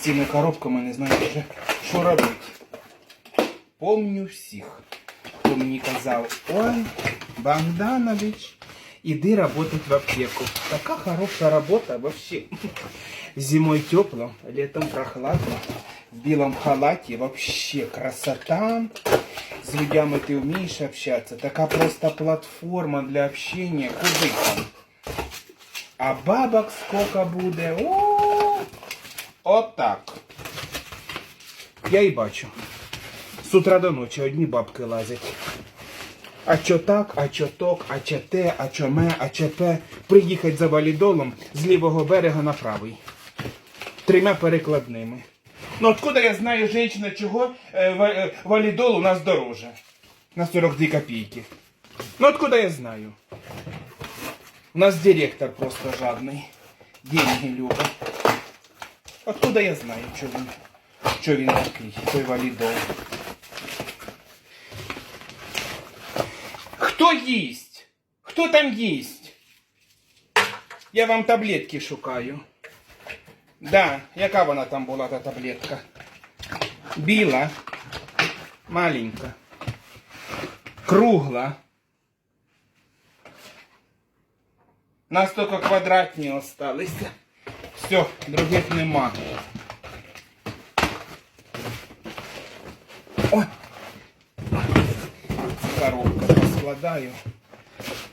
цими коробками не знаю вже, що робити. Помню всіх, хто мені казав, ой, Богданович, иди работать в аптеку. Такая хорошая работа вообще. Зимой тепло, летом прохладно. В белом халате вообще красота. С людьми ты умеешь общаться. Такая просто платформа для общения. Куди там? А бабок сколько буде? О, Отак. Я і бачу. З утра до ночі одні бабки лазять. А чо так, а чо ток, а чо те, а чо ме, а чо пе. Приїхать за валідолом з лівого берега на правий. Трьома перекладними. Ну откуда я знаю, женщина, чого е, е, валідол у нас дороже? На 42 копійки. Ну откуда я знаю? У нас директор просто жадный. Деньги любить. Откуда я знаю, що він, що він такий, той валідол. Хто їсть? Хто там їсть? Я вам таблетки шукаю. Да, яка вона там була, та таблетка? Біла, маленька, кругла. Нас тільки квадратні осталися. Все, других нема. Ой. Коробка поскладаю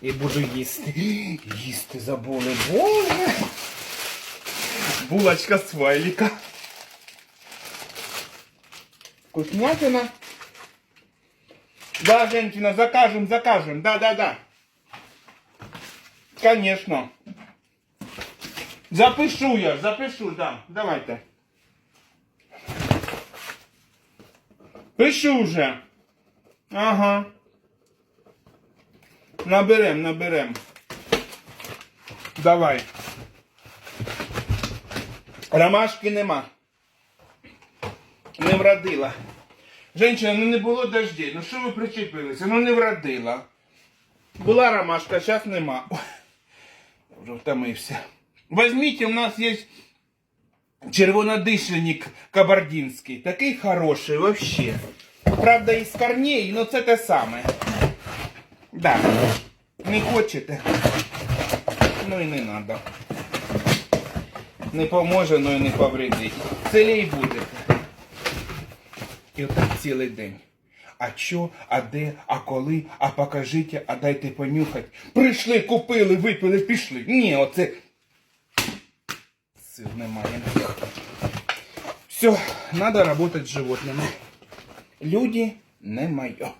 і буду їсти. Їсти забули. Боже. Булочка з файлика. Вкуснятина. Да, женщина, закажем, закажем. Да, да, да. Конечно. Запишу я, запишу, да. Давайте. Пишу вже. Ага. Наберем, наберем. Давай. Ромашки нема. Не вродила. Женщина, ну не було дождей. Ну що ви причепилися? Ну не вродила. Була ромашка, зараз нема. Вже втомився. Возьміть, у нас є червонодишленник кабардинський. Такий хороший вообще. Правда, із корней, но це те саме. Да. Не хочете. Ну і не надо. Не поможе, ну і не повредить. Целей будете. І отак цілий день. А що, а де, а коли, а покажіть, а дайте понюхать. Прийшли, купили, випили, пішли. Ні, оце. сил немає. Все, надо работать з животними. Люди не моє.